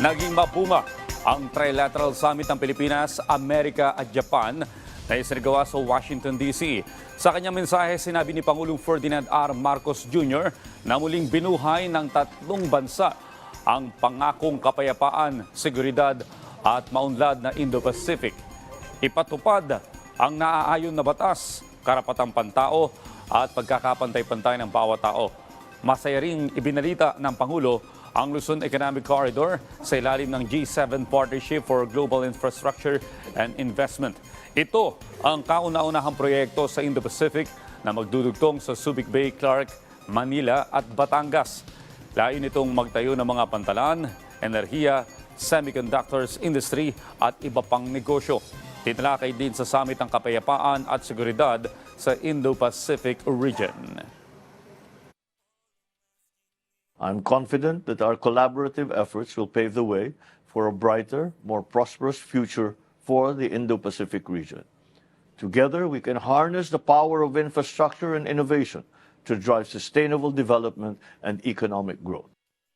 Naging mapuma ang Trilateral Summit ng Pilipinas, Amerika at Japan na isinagawa sa Washington, D.C. Sa kanyang mensahe, sinabi ni Pangulong Ferdinand R. Marcos Jr. na muling binuhay ng tatlong bansa ang pangakong kapayapaan, seguridad at maunlad na Indo-Pacific. Ipatupad ang naaayon na batas, karapatang pantao at pagkakapantay-pantay ng bawat tao. Masaya ring ibinalita ng Pangulo ang Luzon Economic Corridor sa ilalim ng G7 Partnership for Global Infrastructure and Investment. Ito ang kauna-unahang proyekto sa Indo-Pacific na magdudugtong sa Subic Bay, Clark, Manila at Batangas. Lain itong magtayo ng mga pantalan, enerhiya, semiconductors industry at iba pang negosyo. Titalakay din sa summit ang kapayapaan at seguridad sa Indo-Pacific region. I'm confident that our collaborative efforts will pave the way for a brighter, more prosperous future for the Indo Pacific region. Together, we can harness the power of infrastructure and innovation to drive sustainable development and economic growth.